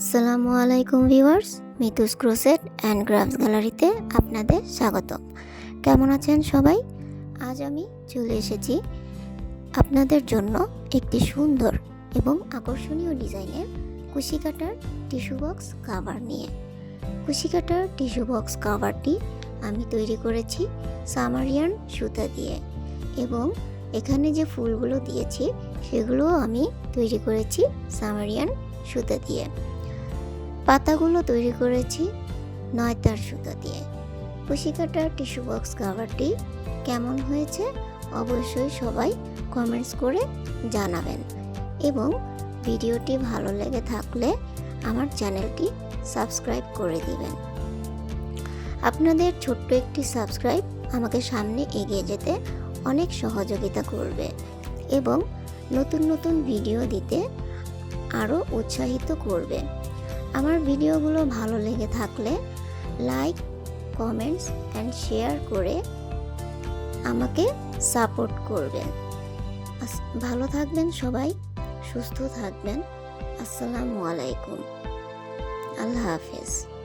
আসসালামু আলাইকুম viewers, Mitu's crochet and crafts গ্যালারিতে আপনাদের স্বাগত কেমন আছেন সবাই? আজ আমি চলে এসেছি আপনাদের জন্য একটি সুন্দর এবং আকর্ষণীয় ডিজাইনের কুশি কাটার টিস্যু বক্স কাভার নিয়ে। কুশি কাটার টিস্যু বক্স কাভারটি আমি তৈরি করেছি সামারিয়ান সুতা দিয়ে এবং এখানে যে ফুলগুলো দিয়েছি, সেগুলোও আমি তৈরি করেছি সামারিয়ান সুতা দিয়ে। পাতাগুলো তৈরি করেছি নয়তার সুতা দিয়ে। কাটার টিস্যু বক্স কাভারটি কেমন হয়েছে অবশ্যই সবাই কমেন্টস করে জানাবেন। এবং ভিডিওটি ভালো লেগে থাকলে আমার চ্যানেলটি সাবস্ক্রাইব করে দিবেন। আপনাদের ছোট্ট একটি সাবস্ক্রাইব আমাকে সামনে এগিয়ে যেতে অনেক সহযোগিতা করবে এবং নতুন নতুন ভিডিও দিতে আরও উৎসাহিত করবে। আমার ভিডিওগুলো ভালো লেগে থাকলে লাইক, কমেন্টস অ্যান্ড শেয়ার করে আমাকে সাপোর্ট করবেন। ভালো থাকবেন সবাই, সুস্থ থাকবেন। আসসালামু আলাইকুম। আল্লাহ হাফেজ।